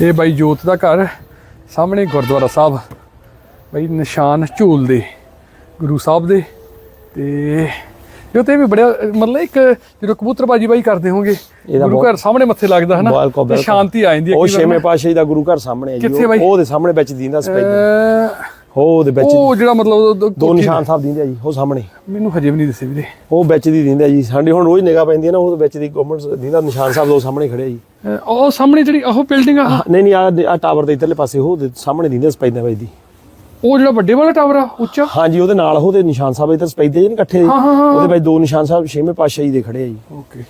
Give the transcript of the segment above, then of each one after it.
ਇਹ ਬਾਈ ਜੋਤ ਦਾ ਘਰ ਸਾਹਮਣੇ ਗੁਰਦੁਆਰਾ ਸਾਹਿਬ ਬਾਈ ਨਿਸ਼ਾਨ ਝੂਲ ਦੇ ਗੁਰੂ ਸਾਹਿਬ ਦੇ ਤੇ ਜੋ ਤੇ ਵੀ ਬੜਿਆ ਮਤਲਬ ਇੱਕ ਜਦੋਂ ਕਬੂਤਰਬਾਜੀ ਬਾਈ ਕਰਦੇ ਹੋਗੇ ਗੁਰੂ ਘਰ ਸਾਹਮਣੇ ਮੱਥੇ ਲੱਗਦਾ ਹੈ ਨਾ ਤੇ। ਸ਼ਾਂਤੀ ਆ ਜਾਂਦੀ ਹੈ ਉਹ ਛੇਵੇਂ। ਪਾਤਸ਼ਾਹੀ ਦਾ ਗੁਰੂ ਘਰ ਸਾਹਮਣੇ ਹੈ ਜੀ ਉਹ-? ਉਹਦੇ ਸਾਹਮਣੇ ਵਿੱਚ ਦੀਂਦਾ ਅਹ, ਉਹ ਉਹਦੇ ਵਿੱਚ ਉਹ ਜਿਹੜਾ ਮਤਲਬ ਉਹ ਦੋ- ਨਿਸ਼ਾਨ ਸਾਹਿਬ ਦਿੰਦੇ ਆ ਜੀ ਉਹ ਸਾਹਮਣੇ। ਮੈਨੂੰ ਹਜੇ ਵੀ ਨਹੀਂ ਦੱਸੇ ਵੀਰੇ। ਉਹ ਵਿੱਚ ਦੀ ਦਿੰਦੇ ਆ ਜੀ ਸਾਡੀ ਹੁਣ ਰੋਜ਼ ਨਿਗਾਹ ਪੈਂਦੀ ਹੈ ਨਾ ਉਹ ਵਿੱਚ ਦੀ ਗਵਰਨਮੈਂਟ ਦਿੰਦਾ ਨਿਸ਼ਾਨ ਸਾਹਿਬ ਦੋ ਸਾਹਮਣੇ ਖੜੇ ਆ ਜੀ। ਅਹ, ਉਹ ਸਾਹਮਣੇ ਜਿਹੜੀ ਉਹ ਬਿਲਡਿੰਗ ਆ ਨਹੀਂ ਨਹੀਂ ਆ ਟਾਵਰ ਦੇ ਇਧਰਲੇ ਪਾਸੇ ਉਹ ਸਾਹਮਣੇ ਦਿੰਦੇ ਸਪੈਦਾਂ ਵਿੱਚ ਦੀ। ਉਹ ਜਿਹੜਾ ਵੱਡੇ ਵਾਲਾ ਟਾਵਰ ਆ ਉੱਚਾ? ਹਾਂਜੀ ਉਹਦੇ ਨਾਲ ਉਹਦੇ ਨਿਸ਼ਾਨ ਸਾਹਿਬ ਇਧਰ ਸਪੈਦੇ ਜੀ ਨੇ ਇਕੱਠੇ ਹਾਂ, ਹਾਂ, ਹਾਂ। ਉਹਦੇ ਵਿੱਚ ਦੋ ਨਿਸ਼ਾਨ ਸਾਹਿਬ ਛੇਵੇਂ ਪਾਤਸ਼ਾਹੀ ਦੇ ਖੜੇ ਆ ਜੀ। ਓਕੇ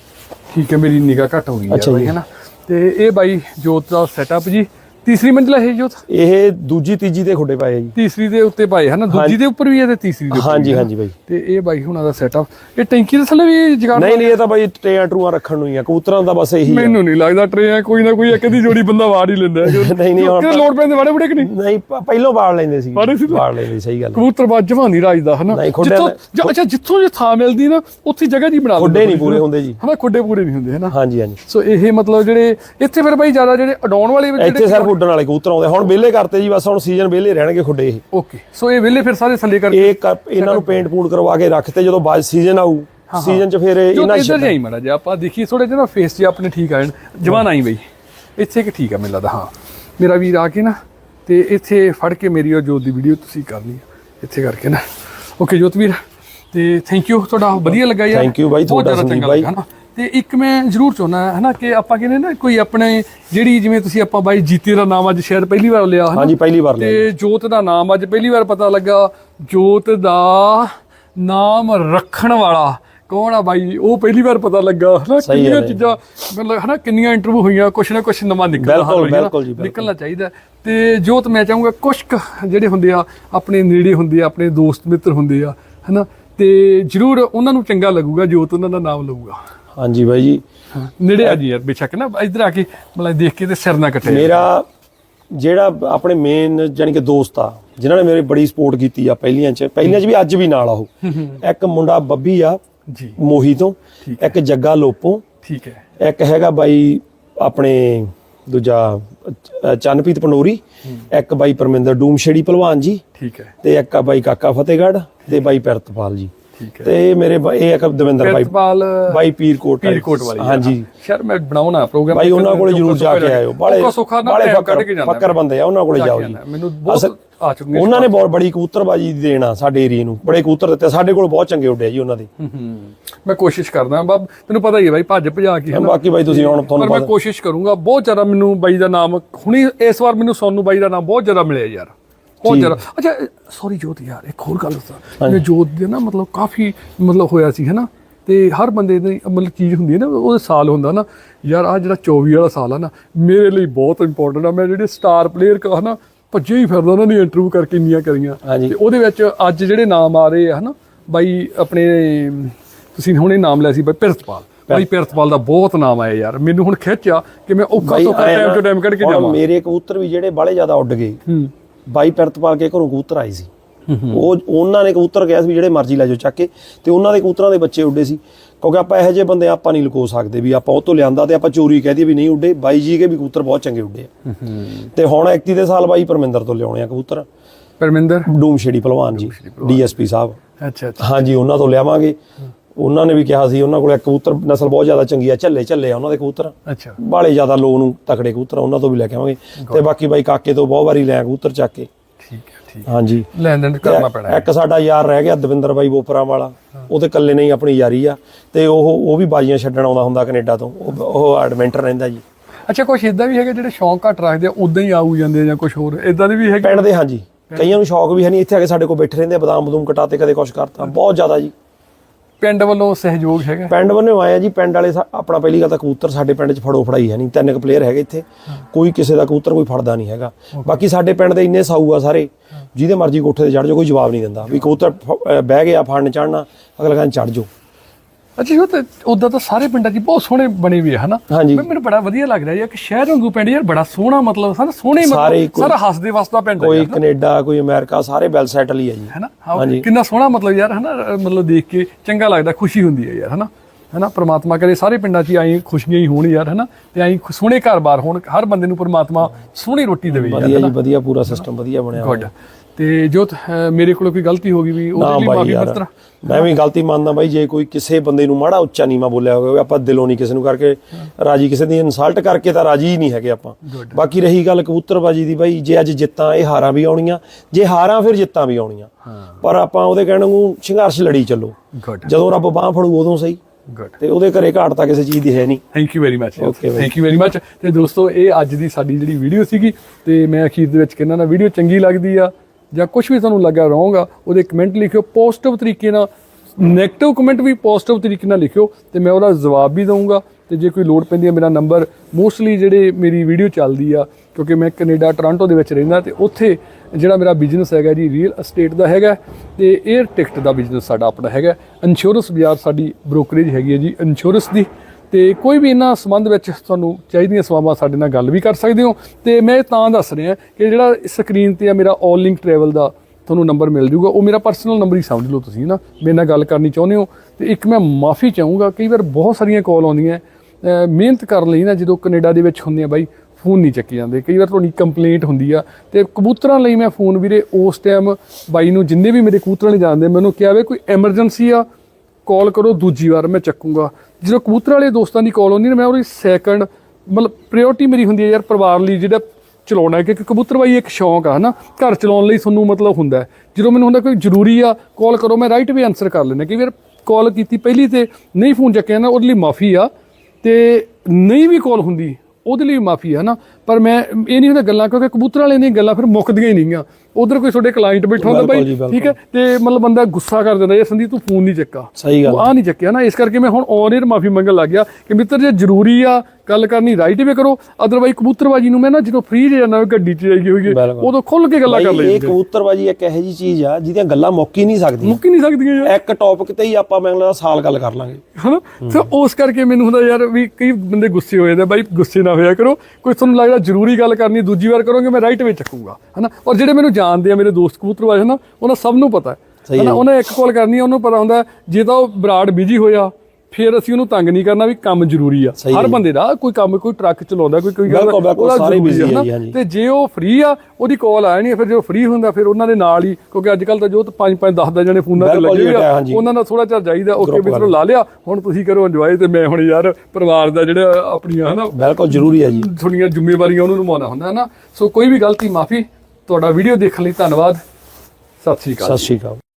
ਠੀਕ ਹੈ ਮੇਰੀ ਨਿਗਾਹ ਘੱਟ ਹੋ ਗਈ ਯਾਰ ਅੱਛਾ ਬਾਈ ਜੀ। ਹੈ ਨਾ? ਤੇ ਇਹ ਬਾਈ ਜੋਤ ਦਾ ਸੈਟਅਪ ਜੀ। ਤੀਸਰੀ ਮੰਜ਼ਿਲ ਹੈ ਜੋਤ ਇਹ ਦੂਜੀ ਤੀਜੀ ਤੇ ਖੁੱਡੇ ਪਏ ਆ ਜੀ। ਤੀਸਰੀ ਦੇ ਉੱਤੇ ਪਾਏ ਹਨ। ਦੂਜੀ ਦੇ ਉੱਪਰ ਵੀ ਹੈ ਤੇ ਤੀਸਰੀ ਦੇ ਉੱਪਰ ਹਾਂਜੀ। ਹਾਂਜੀ ਬਾਈ। ਤੇ ਇਹ ਬਾਈ ਹੁਣਾਂ ਦਾ ਸੈਟਅਪ ਇਹ ਟੈਂਕੀ ਦੇ ਥੱਲੇ ਵੀ ਜਗਾੜ ਨਹੀਂ ਨਹੀਂ ਇਹ ਤਾਂ ਬਾਈ ਟਰੇਆਂ ਟਰੂਆਂ ਰੱਖਣ ਨੂੰ ਹੀ ਆ। ਕਬੂਤਰਾਂ ਦਾ ਬਸ ਇਹੀ ਮੈਨੂੰ ਨਹੀਂ ਲੱਗਦਾ ਟਰੇ ਆ ਕੋਈ ਨਾ ਕੋਈ ਇੱਕ ਦੀ ਜੋੜੀ ਬੰਦਾ ਵਾੜ ਹੀ ਲੈਂਦਾ ਨਹੀਂ, ਨਹੀਂ, ਹੁਣ ਲੋਡ ਪੈਂਦੇ ਵਾੜੇ ਬੜੇ ਕਿ ਨਹੀਂ? ਨਹੀਂ ਪਹਿਲੋਂ ਬਾੜ ਲੈਂਦੇ ਸੀ? ਬਾੜ ਲੈਂਦੇ ਸਹੀ ਗੱਲ। ਕਬੂਤਰ ਬਾਜ ਜਵਾਨੀ ਰਾਜਦਾ ਹਨਾ? ਨਹੀਂ, ਖੁੱਡਿਆਂ ਜਿੱਥੋਂ ਦਾ- ਅੱਛਾ ਜਿੱਥੋਂ ਜੇ ਥਾਂ ਮਿਲਦੀ ਨਾ ਉੱਥੇ ਜਗ੍ਹਾ ਜੀ ਬਣਾ ਖੁੱਡੇ ਨਹੀਂ ਪੂਰੇ ਹੁੰਦੇ ਜੀ। ਹਨਾ ਖੁੱਡੇ ਪੂਰੇ ਨਹੀਂ ਹੁੰਦੇ ਹਨਾ? ਹਾਂਜੀ ਹਾਂਜੀ। ਸੋ ਇਹ ਮਤਲਬ ਜਿਹੜੇ ਇੱਥੇ ਫਿਰ ਬਾਈ ਜ਼ਿਆਦਾ ਜਿਹੜੇ ਅਡਾਉਣ ਵਾਲੇ ਸਿਰਫ ਉੱਡਣ ਵਾਲੇ ਕਬੂਤਰ ਆਉਂਦੇ ਹੁਣ ਵਿਹਲੇ ਕਰਤੇ ਜੀ ਬਸ ਹੁਣ ਸੀਜ਼ਨ ਵਿਹਲੇ ਰਹਿਣਗੇ ਖੁੱਡੇ ਇਹ। ਓਕੇ ਸੋ ਇਹ ਵੇਲੇ ਫਿਰ ਸਾਰੇ ਥੱਲੇ ਕਰ ਇਹ ਕਰ- ਇਹਨਾਂ ਨੂੰ ਪੇਂਟ ਪੂੰਟ ਕਰਵਾ ਕੇ ਰੱਖਤੇ ਜਦੋਂ ਬਾਅਦ ਸੀਜ਼ਨ ਆਊ ਸੀਜ਼ਨ ਚ ਫਿਰ ਇਹ ਜੋ ਇਹਨਾਂ ਇੱਧਰ ਜਾਈ ਮੜਾ ਜੇ ਆਪਾਂ ਦੇਖੀਏ ਥੋੜੇ ਜਿਹਾ ਨਾ ਫੇਸ ਜੇ ਆਪਣੇ ਠੀਕ ਆਣ ਜਵਾਨ ਆਈ ਬਈ। ਇੱਥੇ ਕਿ ਠੀਕ ਆ ਮੈਨੂੰ ਲੱਗਦਾ ਹਾਂ। ਮੇਰਾ ਵੀਰ ਆ ਕੇ ਨਾ ਤੇ ਇੱਥੇ ਫੜ ਕੇ ਮੇਰੀ ਉਹ ਜੋਤ ਦੀ ਵੀਡੀਓ ਤੁਸੀਂ ਕਰਨੀ ਆ। ਇੱਥੇ ਕਰਕੇ ਨਾ। ਓਕੇ ਜੋਤ ਵੀਰ ਤੇ ਥੈਂਕ ਯੂ ਤੁਹਾਡਾ ਵਧੀਆ ਲੱਗਾ ਯਾਰ। Thank you ਬਾਈ, ਬਹੁਤ ਤੁਹਾਡਾ ਜ਼ਿਆਦਾ ਸੰਦੀਪ ਚੰਗਾ ਬਾਈ। ਲੱਗਾ ਨਾ। ਤੇ ਇੱਕ ਮੈਂ ਜ਼ਰੂਰ ਚਾਹੁੰਦਾ ਹੈ ਨਾ ਕਿ ਆਪਾਂ ਕਹਿੰਦੇ ਨਾ ਕੋਈ ਆਪਣੇ ਜਿਹੜੀ ਜਿਵੇਂ ਤੁਸੀਂ ਆਪਾਂ ਬਾਈ ਜੀਤੇ ਦਾ ਨਾਮ ਅੱਜ ਸ਼ਾਇਦ ਪਹਿਲੀ ਵਾਰ ਲਿਆ ਹਨਾ? ਹਾਂਜੀ ਪਹਿਲੀ ਵਾਰ ਲਿਆ। ਤੇ ਜੋਤ ਦਾ ਨਾਮ ਅੱਜ ਪਹਿਲੀ ਵਾਰ ਪਤਾ ਲੱਗਾ। ਜੋਤ ਦਾ ਨਾਮ ਰੱਖਣ ਵਾਲਾ ਕੌਣ ਆ ਬਾਈ? ਉਹ ਪਹਿਲੀ ਵਾਰ ਪਤਾ ਲੱਗਾ ਹਨਾ? ਕਿੰਨੀਆਂ। ਚੀਜ਼ਾਂ ਮਤਲਬ ਹਨਾ ਕਿੰਨੀਆਂ ਇੰਟਰਵਿਊ ਹੋਈਆਂ ਕੁਛ ਨਾ ਕੁਛ ਨਵਾਂ ਨਿਕਲਦਾ ਹਨਾ। ਨਿਕਲਣਾ ਚਾਹੀਦਾ। ਤੇ ਜੋਤ ਮੈਂ ਚਾਹੂੰਗਾ ਕੁਛ ਜਿਹੜੇ ਹੁੰਦੇ ਆ ਆਪਣੇ ਨੇੜੇ ਹੁੰਦੇ ਆ ਆਪਣੇ ਦੋਸਤ ਮਿੱਤਰ ਹੁੰਦੇ ਆ ਹਨਾ? ਤੇ ਜਰੂਰ ਉਹਨਾਂ ਨੂੰ ਚੰਗਾ ਲੱਗੂਗਾ ਜੋਤ ਉਹਨਾਂ ਦਾ ਨਾਮ ਲਊਗਾ। ਹਾਂਜੀ ਬਾਈ ਜੀ। ਹਾਂ, ਨੇੜੇ ਆ ਜੀ ਯਾਰ ਬੇਸ਼ੱਕ ਨਾ ਇੱਧਰ ਆ ਕੇ ਮਤਲਬ ਦੇਖ ਕੇ ਤੇ ਸਿਰ ਨਾ ਕੱਟੇ। ਮੇਰਾ ਜਿਹੜਾ ਆਪਣੇ ਮੇਨ ਜਾਨੀ ਕਿ ਦੋਸਤ ਆ ਜਿਨ੍ਹਾਂ ਨੇ ਮੇਰੀ ਬੜੀ ਸਪੋਰਟ ਕੀਤੀ ਆ ਪਹਿਲੀਆਂ ਚ ਪਹਿਲੀਆਂ ਚ ਵੀ ਅੱਜ ਵੀ ਨਾਲ ਆ ਉਹ। ਇੱਕ ਮੁੰਡਾ ਬੱਬੀ ਆ ਜੀ। ਮੋਹੀ ਤੋਂ ਇੱਕ ਜੱਗਾ ਲੋਪੋਂ। ਠੀਕ ਹੈ। ਇੱਕ ਹੈਗਾ ਬਾਈ ਆਪਣੇ ਦੂਜਾ ਅ, ਚੰਨਪ੍ਰੀਤ ਪੰਡੋਰੀ। ਇੱਕ ਬਾਈ ਪਰਮਿੰਦਰ ਡੂਮਸ਼ੇੜੀ ਪਹਿਲਵਾਨ ਜੀ। ਠੀਕ ਹੈ। ਤੇ ਇੱਕ ਆ ਬਾਈ ਕਾਕਾ ਫਤਿਹਗੜ੍ਹ ਤੇ ਬਾਈ ਪਿਰਤਪਾਲ ਜੀ। ਠੀਕ ਹੈ। ਤੇ ਮੇਰੇ ਇਹ ਇੱਕ ਦਵਿੰਦਰ ਪ੍ਰਿੰਸੀਪਲ ਬਾਈ ਪੀਰਕੋਟ ਪੀਰਕੋਟ ਵਾਲੀ ਹਾਂਜੀ। ਸ਼ਰ ਮੈਂ ਬਣਾਉਣਾ ਪ੍ਰੋਗਰਾਮ ਬਾਈ ਉਹਨਾਂ ਕੋਲੇ ਜਰੂਰ ਜਾ ਕੇ ਆਇਓ। ਬਾਲੇ ਸੁੱਖਾ ਨਾ ਬਾਲੇ ਫੱਕਰ ਬੰਦੇ ਆ ਉਹਨਾਂ ਕੋਲੇ ਜਾਓ ਜੀ। ਮੈਨੂੰ ਬਹੁਤ ਆ ਚੁੱਕੀ ਉਹਨਾਂ ਨੇ ਬਹੁਤ ਬੜੀ ਕਬੂਤਰਬਾਜੀ ਦੇਣਾ ਸਾਡੇ ਏਰੀਏ ਨੂੰ। ਬੜੇ ਕਬੂਤਰ ਦਿੱਤੇ ਸਾਡੇ ਕੋਲ ਬਹੁਤ ਚੰਗੇ ਉੱਡੇ ਜੀ ਉਹਨਾਂ ਦੇ। ਮੈਂ ਕੋਸ਼ਿਸ਼ ਕਰਦਾ ਬਾਬ ਤੈਨੂੰ ਪਤਾ ਹੀ ਹੈ ਬਾਈ ਭੱਜ ਭਜਾ ਕੇ। ਬਾਕੀ ਬਾਈ ਤੁਸੀਂ ਹੁਣ ਤੁਹਾਨੂੰ ਪਰ ਮੈਂ ਕੋਸ਼ਿਸ਼ ਕਰੂੰਗਾ ਬਹੁਤ ਜ਼ਿਆਦਾ ਮੈਨੂੰ ਬਾਈ ਦਾ ਨਾਮ ਹੁਣੀ ਇਸ ਵਾਰ ਮੈਨੂੰ ਸੋਨੂ ਬਾਈ ਦਾ ਨਾਮ ਬਹੁਤ ਜ਼ਿਆਦਾ ਮਿਲਿਆ ਯਾਰ। ਬਹੁਤ। ਜ਼ਿਆਦਾ। ਅੱਛਾ ਸੌਰੀ ਜੋਤ ਯਾਰ ਇੱਕ ਹੋਰ ਗੱਲ ਦੱਸਾਂ। ਜਿਵੇਂ ਜੋਤ ਦੇ ਨਾ ਮਤਲਬ ਕਾਫੀ ਮਤਲਬ ਹੋਇਆ ਸੀ ਹਨਾ? ਤੇ ਹਰ ਬੰਦੇ ਦੀ ਮਤਲਬ ਚੀਜ਼ ਹੁੰਦੀ ਹੈ ਨਾ ਉਹਦੇ ਸਾਲ ਹੁੰਦਾ ਨਾ ਯਾਰ ਆ ਜਿਹੜਾ 24 ਵਾਲਾ ਸਾਲ ਆ ਨਾ ਮੇਰੇ ਲਈ ਬਹੁਤ ਇੰਪੋਰਟੈਂਟ ਆ। ਮੈਂ ਜਿਹੜੇ ਸਟਾਰ ਪਲੇਅਰ ਕਾ ਹਨਾ ਭੱਜੇ ਹੀ ਫਿਰਦਾ ਉਹਨਾਂ ਦੀ ਇੰਟਰਵਿਊ ਕਰਕੇ ਇੰਨੀਆਂ ਕਰੀਆਂ। ਤੇ ਉਹਦੇ ਵਿੱਚ ਅੱਜ ਜਿਹੜੇ ਨਾਮ ਆ ਰਹੇ ਆ ਹਨਾ ਬਾਈ ਆਪਣੇ ਤੁਸੀਂ ਹੁਣੇ ਨਾਮ ਲਿਆ ਸੀ ਬਾਈ ਪਿਰਤਪਾਲ। ਬਾਈ ਪਿਰਤਪਾਲ। ਦਾ ਬਹੁਤ ਨਾਮ ਆਇਆ ਯਾਰ। ਮੈਨੂੰ ਹੁਣ ਖਿੱਚਿਆ ਕਿ ਮੈਂ ਔਖਾ ਆਏਂ ਟਾਈਮ ਤੋਂ ਟਾਈਮ ਕੱਢ ਕੇ ਜਾਵਾਂ। ਮੇਰੇ ਕਬੂਤਰ ਵੀ ਜਿਹੜੇ ਬਾਲੇ ਜ਼ਿਆਦਾ ਉੱਡ ਗਏ। ਹੂੰ। ਬਾਈ ਪਿਰਤਪਾਲ ਕੇ ਘਰੋਂ ਕਬੂਤਰ ਆਏ ਸੀ। ਉਹ ਉਹਨਾਂ ਨੇ ਕਬੂਤਰ ਕਿਹਾ ਸੀ ਵੀ ਜਿਹੜੇ ਮਰਜ਼ੀ ਲੈ ਜਾਓ ਚੱਕ ਕੇ ਤੇ ਉਹਨਾਂ ਦੇ ਕਬੂਤਰਾਂ ਦੇ ਬੱਚੇ ਉੱਡੇ ਸੀ। ਕਿਉਂਕਿ ਆਪਾਂ ਇਹੋ ਜਿਹੇ ਬੰਦੇ ਆਪਾਂ ਨਹੀਂ ਲੁਕੋ ਸਕਦੇ ਵੀ ਆਪਾਂ ਉਹ ਤੋਂ ਲਿਆਂਦਾ ਤੇ ਆਪਾਂ ਚੋਰੀ ਕਹਿ ਦਈਏ ਵੀ ਨਹੀਂ ਉੱਡੇ। ਬਾਈ ਜੀ ਕੇ ਵੀ ਕਬੂਤਰ ਬਹੁਤ ਚੰਗੇ ਉੱਡੇ ਆ। ਤੇ ਹੁਣ 31 ਦੇ ਸਾਲ ਬਾਈ ਪਰਮਿੰਦਰ ਤੋਂ ਲਿਆਉਣੇ ਆ ਕਬੂਤਰ। ਪਰਮਿੰਦਰ? ਡੂਮ ਛੇੜੀ ਪਹਿਲਵਾਨ ਜੀ ਡੀਐਸਪੀ ਸਾਹਿਬ। ਅੱਛਾ ਅੱਛਾ। ਹਾਂਜੀ ਉਹਨਾਂ ਤੋਂ ਲਿਆਵਾਂਗੇ। ਉਹਨਾਂ ਨੇ ਵੀ ਕਿਹਾ ਸੀ ਉਹਨਾਂ ਕੋਲ ਇੱਕ ਕਬੂਤਰ ਨਸਲ ਬਹੁਤ ਜ਼ਿਆਦਾ ਚੰਗੀ ਆ ਝੱਲੇ ਝੱਲੇ ਆ ਉਹਨਾਂ ਦੇ ਕਬੂਤਰ। ਅੱਛਾ। ਬਾਲੇ ਜ਼ਿਆਦਾ ਲੋ ਨੂੰ ਤਕੜੇ ਕਬੂਤਰ ਆ, ਉਹਨਾਂ ਤੋਂ ਵੀ ਲੈ ਕੇ ਆਵਾਂਗੇ। ਤੇ ਬਾਕੀ ਬਾਈ ਕਾਕੇ ਤੋਂ ਬਹੁਤ ਵਾਰੀ ਲਿਆ ਕਬੂਤਰ ਚੱਕ ਕੇ। ਠੀਕ ਹੈ ਠੀਕ ਹਾਂਜੀ। ਲੈਣ ਦੇਣ ਕਰਨਾ ਪੈਣਾ। ਹੈ। ਇੱਕ ਸਾਡਾ ਯਾਰ ਰਹਿ ਗਿਆ ਦਵਿੰਦਰ ਬਾਈ ਬੋਪਰਾ ਵਾਲਾ ਉਹ ਤੇ ਇਕੱਲੇ ਨਹੀਂ ਆਪਣੀ ਯਾਰੀ ਆ। ਤੇ ਉਹ ਉਹ ਵੀ ਬਾਜੀਆਂ ਛੱਡਣ ਆਉਂਦਾ ਹੁੰਦਾ ਕੈਨੇਡਾ ਤੋਂ। ਉਹ ਉਹ ਐਡਵੈਂਟਰ ਰਹਿੰਦਾ ਜੀ। ਅੱਛਾ ਕੁਛ ਇਦਾਂ ਵੀ ਹੈਗੇ ਜਿਹੜੇ ਸ਼ੌਂਕ ਘੱਟ ਰੱਖਦੇ ਆ ਉਦਾਂ ਹੀ ਆਊ ਜਾਂਦੇ ਆ ਜਾਂ ਕੁਝ ਹੋਰ? ਇਦਾਂ ਦੇ ਵੀ ਹੈਗੇ? ਪਿੰਡ ਦੇ ਹਾਂਜੀ। ਕਈਆਂ ਨੂੰ ਸ਼ੌਕ ਵੀ ਹੈ ਨਹੀਂ ਇੱਥੇ ਆ ਕੇ ਸਾਡੇ ਕੋਲ ਬੈਠੇ ਰਹਿੰਦੇ ਆ ਬਦਾਮ ਬਦੂਮ ਕਟਾਤੇ ਕਦੇ ਕੁਛ ਕਰਤਾ। ਬਹੁਤ ਜ਼ਿਆਦਾ ਜੀ। ਪਿੰਡ ਵੱਲੋਂ ਸਹਿਯੋਗ ਹੈਗਾ? ਪਿੰਡ ਵੱਲੋਂ ਆਏ ਆ ਜੀ ਪਿੰਡ ਵਾਲੇ ਆਪਣਾ ਪਹਿਲੀ ਗੱਲ ਤਾਂ ਕਬੂਤਰ ਸਾਡੇ ਪਿੰਡ 'ਚ ਫੜੋ ਫੜਾਈ ਹੈ ਨਹੀਂ ਤਿੰਨ ਕੁ ਪਲੇਅਰ ਹੈਗੇ ਇੱਥੇ। ਕੋਈ ਕਿਸੇ ਦਾ ਕਬੂਤਰ ਕੋਈ ਫੜਦਾ ਨਹੀਂ ਹੈਗਾ। ਬਾਕੀ ਸਾਡੇ ਪਿੰਡ ਦੇ ਇੰਨੇ ਸਾਊ ਆ ਸਾਰੇ ਜਿਹਦੇ ਮਰਜ਼ੀ ਕੋਠੇ ਤੇ ਚੜ ਜਾਓ ਕੋਈ ਜਵਾਬ ਨਹੀਂ ਦਿੰਦਾ ਵੀ ਕਬੂਤਰ ਬਹਿ ਗਿਆ ਫੜਨ ਚੜਨਾ ਅਗਲਾ ਕਹਿੰਦਾ ਚੜ ਜਾਓ। ਅੱਛਾ ਉਹ ਤਾਂ ਉਦਾਂ ਤਾਂ ਸਾਰੇ ਪਿੰਡਾਂ 'ਚ ਬਹੁਤ ਸੋਹਣੇ ਬਣੇ ਵੀ ਆ ਹਨਾ? ਹਾਂਜੀ। ਮੈਨੂੰ ਬੜਾ ਵਧੀਆ ਲੱਗ ਰਿਹਾ ਯਾਰ ਕਿ ਸ਼ਹਿਰ ਵਾਂਗੂ ਪਿੰਡ ਯਾਰ ਬੜਾ ਸੋਹਣਾ ਮਤਲਬ ਸਾਰਾ ਸੋਹਣੇ ਸਾਰੇ ਮਤਲਬ ਸਾਰਾ ਹੱਸਦੇ ਵਸਦਾ ਪਿੰਡ ਹੈ ਕੋਈ ਯਾਰ, ਕੈਨੇਡਾ ਕੋਈ ਅਮਰੀਕਾ ਸਾਰੇ ਵੈਲ ਸੈਟਲ ਹੀ ਆ ਜੀ। ਹੈਨਾ? ਹਾਂ, ਕਿੰਨਾ ਸੋਹਣਾ ਮਤਲਬ ਯਾਰ ਹਨਾ? ਮਤਲਬ ਦੇਖ ਕੇ ਚੰਗਾ ਲੱਗਦਾ ਖੁਸ਼ੀ ਹੁੰਦੀ ਹੈ ਯਾਰ ਹਨਾ? ਹਨਾ? ਪ੍ਰਮਾਤਮਾ ਕਰੇ ਸਾਰੇ ਪਿੰਡਾਂ 'ਚ ਆਈ ਖੁਸ਼ੀਆਂ ਹੀ ਹੋਣ ਯਾਰ ਹਨਾ? ਤੇ ਆਈ ਸੋਹਣੇ ਘਰ-ਬਾਰ ਹੋਣ ਹਰ ਬੰਦੇ ਨੂੰ ਪ੍ਰਮਾਤਮਾ ਸੋਹਣੀ ਰੋਟੀ ਦੇਵੇ ਯਾਰ ਵਧੀਆ ਜੀ ਵਧੀਆ ਪੂਰਾ ਸਿਸਟਮ ਵਧੀਆ ਬਣਿਆ ਗੁੱਡ ਤੇ ਜੋ ਮੇਰੇ ਕੋਲੋਂ ਕੋਈ ਗਲਤੀ ਹੋ ਗਈ ਵੀ ਉਹਦੇ ਲਈ ਮਾਫੀ ਮਿੱਤਰ ਮੈਂ ਵੀ ਗਲਤੀ ਮੰਨਦਾ ਬਾਈ ਜੇ ਕੋਈ ਕਿਸੇ ਬੰਦੇ ਨੂੰ ਮਾੜਾ ਉੱਚਾ ਨੀਵਾ ਬੋਲਿਆ ਹੋਵੇ ਆਪਾਂ ਦਿਲੋਂ ਨਹੀਂ ਕਿਸੇ ਨੂੰ ਕਰਕੇ ਰਾਜੀ ਕਿਸੇ ਦੀ ਇਨਸਲਟ ਕਰਕੇ ਤਾਂ ਰਾਜੀ ਹੀ ਨਹੀਂ ਹੈਗੇ ਆਪਾਂ। ਬਾਕੀ ਰਹੀ ਗੱਲ ਕਬੂਤਰਬਾਜੀ ਦੀ ਬਾਈ ਜੇ ਅੱਜ ਜਿੱਤਾਂ ਇਹ ਹਾਰਾਂ ਵੀ ਆਉਣੀਆਂ ਜੇ ਹਾਰਾਂ ਫਿਰ ਜਿੱਤਾਂ ਵੀ ਆਉਣੀਆਂ। ਪਰ ਆਪਾਂ ਉਹਦੇ ਕਹਿਣ ਨੂੰ ਸੰਘਰਸ਼ ਲੜੀ ਚੱਲੋ। ਜਦੋਂ ਰੱਬ ਬਾਹ ਫੜੂ ਉਦੋਂ ਸਹੀ। ਗੁੱਡ ਤੇ ਉਹਦੇ ਘਰੇ ਘਾਟ ਤਾਂ ਕਿਸੇ ਚੀਜ਼ ਦੀ ਹੈ ਨਹੀਂ। Thank you very much. Thank you very much ਤੇ ਦੋਸਤੋ ਇਹ ਅੱਜ ਦੀ ਸਾਡੀ ਜਿਹੜੀ ਵੀਡੀਓ ਸੀਗੀ ਤੇ ਮੈਂ ਅਖੀਰ ਦੇ ਵਿੱਚ ਕਹਿੰਦਾ ਨਾ ਵੀਡੀਓ ਚੰਗੀ ਲੱਗਦੀ ਆ ਜਾਂ ਕੁਝ ਵੀ ਤੁਹਾਨੂੰ ਲੱਗਾ ਰਹੂੰਗਾ, ਉਹਦੇ ਕਮੈਂਟ ਲਿਖਿਓ ਪੋਜ਼ਿਟਿਵ ਤਰੀਕੇ ਨਾਲ 네ਗੇਟਿਵ ਕਮੈਂਟ ਵੀ ਪੋਜ਼ਿਟਿਵ ਤਰੀਕੇ ਨਾਲ ਲਿਖਿਓ, ਤੇ ਮੈਂ ਉਹਦਾ ਜਵਾਬ ਵੀ ਦਊਂਗਾ। ਤੇ ਜੇ ਕੋਈ ਲੋੜ ਪੈਂਦੀ ਹੈ, ਮੇਰਾ ਨੰਬਰ ਮੋਸਟਲੀ ਜਿਹੜੇ ਮੇਰੀ ਵੀਡੀਓ ਚੱਲਦੀ ਆ, ਕਿਉਂਕਿ ਮੈਂ ਕੈਨੇਡਾ, ਟੋਰਾਂਟੋ ਦੇ ਵਿੱਚ ਰਹਿੰਦਾ, ਤੇ ਉੱਥੇ ਜਿਹੜਾ ਮੇਰਾ ਬਿਜ਼ਨਸ ਹੈਗਾ ਜੀ ਰੀਅਲ ਅਸਟੇਟ ਦਾ ਹੈਗਾ, ਤੇ 에ਅਰ ਟਿਕਟ ਦਾ ਬਿਜ਼ਨਸ ਸਾਡਾ ਆਪਣਾ ਹੈਗਾ। ਇੰਸ਼ੋਰੈਂਸ ਬਾਜ਼ਾਰ ਸਾਡੀ ਬ੍ਰੋਕਰੇਜ ਹੈਗੀ ਹੈ ਜੀ ਇੰਸ਼ੋਰੈਂਸ ਦੀ। ਤੇ ਕੋਈ ਵੀ ਇਹਨਾਂ ਸੰਬੰਧ ਵਿੱਚ ਤੁਹਾਨੂੰ ਚਾਹੀਦੀਆਂ ਸੇਵਾਵਾਂ ਸਾਡੇ ਨਾਲ ਗੱਲ ਵੀ ਕਰ ਸਕਦੇ ਹੋ। ਤੇ ਮੈਂ ਇਹ ਤਾਂ ਦੱਸ ਰਿਹਾ ਕਿ ਜਿਹੜਾ ਸਕਰੀਨ ਤੇ ਆ ਮੇਰਾ ਆਲ ਲਿੰਕ ਟਰੈਵਲ ਦਾ ਤੁਹਾਨੂੰ ਨੰਬਰ ਮਿਲ ਜੂਗਾ, ਉਹ ਮੇਰਾ ਪਰਸਨਲ ਨੰਬਰ ਹੀ ਸਮਝ ਲਓ ਤੁਸੀਂ ਨਾ, ਮੇਰੇ ਨਾਲ ਗੱਲ ਕਰਨੀ ਚਾਹੁੰਦੇ ਹੋ। ਤੇ ਇੱਕ ਮੈਂ ਮਾਫੀ ਚਾਹੂੰਗਾ, ਕਈ ਵਾਰ ਬਹੁਤ ਸਾਰੀਆਂ ਕਾਲ ਆਉਂਦੀਆਂ ਮਿਹਨਤ ਕਰਨ ਲਈ ਨਾ ਜਦੋਂ ਕੈਨੇਡਾ ਦੇ ਵਿੱਚ ਹੁੰਦੇ ਆ ਬਾਈ ਫੋਨ ਨਹੀਂ ਚੱਕੇ ਜਾਂਦੇ। ਕਈ ਵਾਰ ਤੁਹਾਡੀ ਕੰਪਲੇਂਟ ਹੁੰਦੀ ਆ, ਤੇ ਕਬੂਤਰਾਂ ਲਈ ਮੈਂ ਫੋਨ ਵੀਰੇ, ਉਸ ਟਾਈਮ ਬਾਈ ਨੂੰ ਜਿੰਨੇ ਵੀ ਮੇਰੇ ਕਬੂਤਰਾਂ ਲਈ ਜਾਣਦੇ ਮੈਨੂੰ ਕਿਹਾ ਵੇ ਕੋਈ ਐਮਰਜੈਂਸੀ ਆ ਕਾਲ ਕਰੋ, ਦੂਜੀ ਵਾਰ ਮੈਂ ਚੱਕੂੰਗਾ। ਜਦੋਂ ਕਬੂਤਰ ਵਾਲੇ ਦੋਸਤਾਂ ਦੀ ਕਾਲ ਆਉਂਦੀ ਨਾ, ਮੈਂ ਉਹਦੀ ਸੈਕੰਡ ਮਤਲਬ ਪ੍ਰਾਇੋਰਟੀ ਮੇਰੀ ਹੁੰਦੀ ਹੈ ਯਾਰ ਪਰਿਵਾਰ ਲਈ ਜਿਹੜਾ ਚਲਾਉਣਾ ਹੈ, ਕਿਉਂਕਿ ਕਬੂਤਰਬਾਈ ਇੱਕ ਸ਼ੌਂਕ ਆ, ਹਨਾ? ਘਰ ਚਲਾਉਣ ਲਈ ਤੁਹਾਨੂੰ ਮਤਲਬ ਹੁੰਦਾ ਜਦੋਂ ਮੈਨੂੰ ਹੁੰਦਾ ਕੋਈ ਜ਼ਰੂਰੀ ਆ ਕਾਲ ਕਰੋ, ਮੈਂ ਰਾਈਟ ਵੀ ਆਨਸਰ ਕਰ ਲੈਣਾ ਕਈ ਯਾਰ ਕਾਲ ਕੀਤੀ ਪਹਿਲੀ ਤੇ ਨਹੀਂ ਫੋਨ ਚੱਕਿਆ ਨਾ, ਉਹਦੇ ਲਈ ਮਾਫੀ ਆ। ਤੇ ਨਹੀਂ ਵੀ ਕਾਲ ਹੁੰਦੀ, ਉਹਦੇ ਲਈ ਮਾਫੀ ਹੈ ਨਾ ਪਰ ਮੈਂ ਇਹ ਨਹੀਂ ਹੁੰਦਾ ਗੱਲਾਂ ਕਿਉਂਕਿ ਕਬੂਤਰ ਵਾਲੇ ਦੀਆਂ ਗੱਲਾਂ ਫਿਰ ਮੁੱਕਦੀਆਂ ਹੀ ਨਹੀਂਆਂ। ਉਧਰ ਕੋਈ ਤੁਹਾਡੇ ਕਲਾਇੰਟ ਬੈਠਾ ਹੁੰਦਾ ਬਾਈ ਠੀਕ ਹੈ? ਤੇ ਮਤਲਬ ਬੰਦਾ ਗੁੱਸਾ ਕਰ ਦਿੰਦਾ ਯਾਰ ਸੰਦੀਪ ਤੂੰ ਫੋਨ ਨਹੀਂ ਚੱਕਾ ਸਹੀ ਗੱਲ ਆ ਨਹੀਂ ਚੱਕਿਆ ਨਾ ਇਸ ਕਰਕੇ ਮੈਂ ਹੁਣ ਔਨ 에ਅਰ ਮਾਫੀ ਮੰਗਣ ਲੱਗ ਗਿਆ ਕਿ ਮਿੱਤਰ ਜੇ ਜ਼ਰੂਰੀ ਆ ਗੱਲ ਕਰਨੀ ਰਾਈਟ ਵੇ ਕਰੋ ਅਦਰਵਾਈਜ਼ ਕਬੂਤਰਬਾਜੀ ਨੂੰ ਮੈਂ ਨਾ ਜਦੋਂ ਫ੍ਰੀ ਜੇ ਜਾਂਦਾ ਗੱਡੀ 'ਚ ਜਾਈ ਬਿਲਕੁਲ। ਉਦੋਂ ਖੁੱਲ ਕੇ ਗੱਲਾਂ ਕਰ ਬਾਈ, ਲਈ ਇਹ ਕਬੂਤਰਬਾਜੀ ਇੱਕ ਇਹੋ ਜੀ ਚੀਜ਼ ਆ ਜਿਹਦੀਆਂ ਗੱਲਾਂ ਮੁੱਕ ਹੀ ਨਹੀਂ ਸਕਦੀਆਂ। ਮੁੱਕ ਹੀ ਨਹੀਂ ਸਕਦੀਆਂ ਯਾਰ। ਇੱਕ ਟੌਪਿਕ ਤੇ ਹੀ ਆਪਾਂ ਮੈਨੂੰ ਲੱਗਦਾ ਸਾਲ ਗੱਲ ਕਰ ਲਾਂਗੇ। ਹਨਾ? ਤੇ ਉਸ ਕਰਕੇ ਮੈਨੂੰ ਹੁੰਦਾ ਯਾਰ ਵੀ ਕਈ ਬੰਦੇ ਗੁੱਸੇ ਹੋ ਜਾਂਦੇ ਬਾਈ ਗੁੱਸੇ ਨਾ ਹੋਇਆ ਕਰੋ। ਕੋਈ ਤੁਹਾਨੂੰ ਲੱਗਦਾ ਜ਼ਰੂਰੀ ਗੱਲ ਕਰਨੀ ਦੂਜੀ ਵਾਰ ਕਰੋਗੇ ਮੈਂ ਰਾਈਟ ਵਿੱਚ ਚੱਕੂਗਾ ਹਨਾ ਔਰ ਜਿਹੜੇ ਮੈਨੂੰ ਜਾਣਦੇ ਆ ਮੇਰੇ ਦੋਸਤ ਕਬੂਤਰਬਾਜ਼ ਹਨਾ ਉਹਨਾਂ ਸਭ ਨੂੰ ਪਤਾ ਹੈ ਹਨਾ। ਉਹਨੇ ਇੱਕ ਕਾਲ ਕਰਨੀ ਉਹਨੂੰ ਪਤਾ ਹੁੰਦਾ ਜੇ ਤਾਂ ਉਹ ਬਰਾੜ ਬਿਜ਼ੀ ਹੋਇਆ ਫਿਰ ਅਸੀਂ ਉਹਨੂੰ ਤੰਗ ਨਹੀਂ ਕਰਨਾ ਵੀ ਕੰਮ ਜ਼ਰੂਰੀ ਆ ਹਰ। ਬੰਦੇ ਦਾ ਕੋਈ ਕੰਮ ਕੋਈ ਟਰੱਕ ਚਲਾਉਂਦਾ ਕੋਈ ਕੋਈ ਗੱਲ ਉਹਦਾ ਸਾਰੇ ਜ਼ਰੂਰੀ ਆ, ਆ ਹਨਾ। ਜੀ। ਤੇ ਜੇ ਉਹ ਫ੍ਰੀ ਆ ਉਹਦੀ ਕਾਲ ਆਇਆ ਨਹੀਂ ਫਿਰ ਜਦੋਂ ਫ੍ਰੀ ਹੁੰਦਾ ਫਿਰ ਉਹਨਾਂ ਦੇ ਨਾਲ ਹੀ ਕਿਉਂਕਿ ਅੱਜ ਕੱਲ ਤਾਂ ਜੋ 5 5 10 10 ਜਣੇ ਫੋਨਾਂ ਤੇ ਲੱਗੇ ਜੀ, ਆ। ਉਹਨਾਂ ਦਾ ਥੋੜਾ ਜਿਹਾ ਚਾਹੀਦਾ ਓਕੇ ਵੀ ਚਲੋ ਲਾ ਲਿਆ ਹੁਣ ਤੁਸੀਂ ਕਰੋ ਇੰਜੋਏ ਤੇ ਮੈਂ ਹੁਣ ਯਾਰ ਪਰਿਵਾਰ ਦਾ ਜਿਹੜਾ ਆਪਣੀਆਂ ਹਨਾ ਬਿਲਕੁਲ ਜ਼ਰੂਰੀ ਹੈ ਜੀ ਥੋੜੀਆਂ ਜ਼ਿੰਮੇਵਾਰੀਆਂ ਉਹਨੂੰ ਨਿਭਾਉਣਾ ਹੁੰਦਾ ਹੈ ਨਾ ਸੋ ਕੋਈ ਵੀ ਗਲਤੀ ਮਾਫੀ ਤੁਹਾਡਾ ਵੀਡੀਓ ਦੇਖਣ ਲਈ ਧੰਨਵਾਦ ਸਤਿ ਸ਼੍ਰੀ ਅਕਾਲ ਸਤਿ ਸ਼੍ਰੀ ਅਕਾਲ